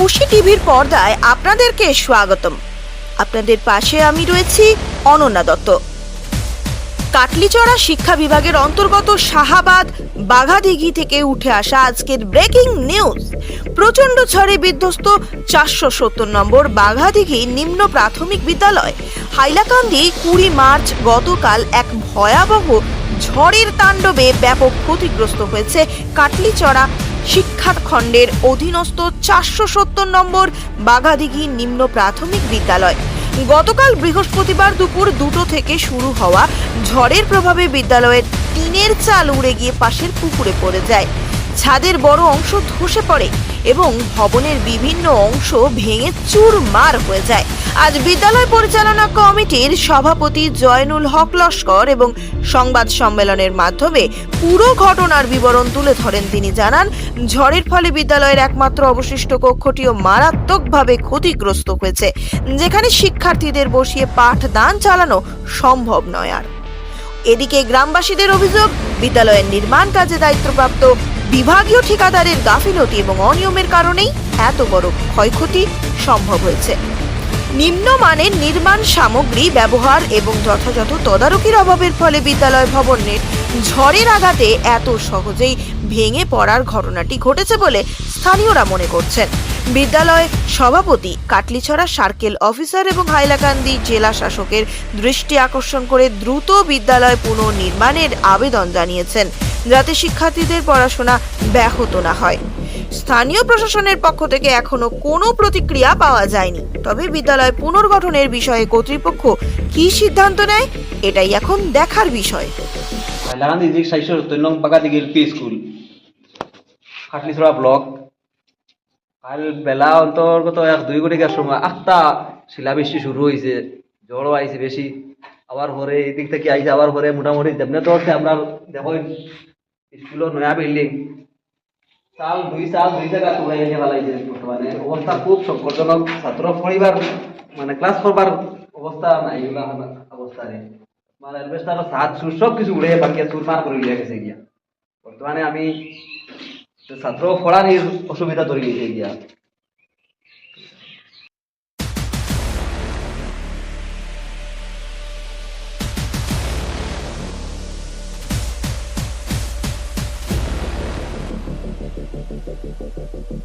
খুশি টিভির পর্দায় আপনাদেরকে স্বাগতম। আপনাদের পাশে আমি রয়েছি অনন্যা দত্ত। কাটলিচড়া শিক্ষা বিভাগের অন্তর্গত শাহাবাদ বাঘাদিঘি থেকে উঠে আসা আজকের ব্রেকিং নিউজ। প্রচণ্ড ঝড়ে বিধ্বস্ত চারশো সত্তর নম্বর বাঘাদিঘি নিম্ন প্রাথমিক বিদ্যালয়, হাইলাকান্দি কুড়ি মার্চ গতকাল এক ভয়াবহ ঝড়ের তাণ্ডবে ব্যাপক ক্ষতিগ্রস্ত হয়েছে কাটলিচড়া শিক্ষাখণ্ডের অধীনস্থ চারশো সত্তর নম্বর বাঘাদিঘি নিম্ন প্রাথমিক বিদ্যালয়। গতকাল বৃহস্পতিবার দুপুর দুটো থেকে শুরু হওয়া ঝড়ের প্রভাবে বিদ্যালয়ের টিনের চাল উড়ে গিয়ে পাশের পুকুরে পড়ে যায়। ছাদের বড় অংশ ধসে পড়ে। এবং ভবনের বিভিন্ন অংশ ভেঙে চুরমার হয়ে যায়। আজ বিদ্যালয় পরিচালনা কমিটির সভাপতি জয়নুল হক লস্কর এবং সংবাদ সম্মেলনের মাধ্যমে পুরো ঘটনার বিবরণ তুলে ধরেন। তিনি জানান, ঝড়ের ফলে বিদ্যালয়ের একমাত্র অবশিষ্ট কক্ষটিও মারাত্মকভাবে ক্ষতিগ্রস্ত হয়েছে, যেখানে শিক্ষার্থীদের বসিয়ে পাঠদান চালানো সম্ভব নয় আর। এদিকে গ্রামবাসীদের অভিযোগ, বিদ্যালয়ের নির্মাণ কাজে দায়িত্বপ্রাপ্ত বিভাগীয় ঠিকাদারের গাফিলতি এবং অনিয়মের কারণেই এত বড় ক্ষয়ক্ষতি সম্ভব হয়েছে। নিম্নমানের নির্মাণ সামগ্রী ব্যবহার এবং যথাযথ তদারকির অভাবের ফলে বিদ্যালয় ভবনের ঝড়ের আঘাতে এত সহজেই ভেঙে পড়ার ঘটনাটি ঘটেছে বলে স্থানীয়রা মনে করছেন। বিদ্যালয় সভাপতি কাটলিছড়া সার্কেল অফিসার এবং হাইলাকান্দি জেলা শাসকের দৃষ্টি আকর্ষণ করে দ্রুত বিদ্যালয় পুনর্নির্মাণের আবেদন জানিয়েছেন। যাতে শিক্ষার্থীদের পড়াশোনা ব্যাহত না হয়। স্থানীয় প্রশাসনের পক্ষ থেকে এখনও কোনো প্রতিক্রিয়া পাওয়া যায়নি। তবে বিদ্যালয় পুনর্গঠনের বিষয়ে কর্তৃপক্ষ কি সিদ্ধান্ত নেয়, এটাই এখন দেখার বিষয়। স্কুল। ব্লক। কাল বেলা অন্তর্গত এক দুই কোটি গ্যাস সময় আটটা শিলা বৃষ্টি শুরু হয়েছে ঝড়ও আইছে বেশি। আবার পরে এদিক থেকে আইছে, আবার পরে মোটামুটি যেমনি তো আমরা দেখো স্কুলের নয়া বিল্ডিং। সাল দুই সাল দুই জায়গা তোলাই এনে ফেলাইছে বর্তমানে অবস্থা খুব সংকটজনক ছাত্র পড়িবার মানে ক্লাস করবার অবস্থা নাই এগুলা অবস্থা নেই মানে এলবেস্টার সাত সুর সব কিছু উড়ে বাকি চুরমার করে লিয়ে গেছে গিয়া বর্তমানে আমি ছাত্র পড়ানির অসুবিধা তৈরি হয়েছে গিয়া フフフフ。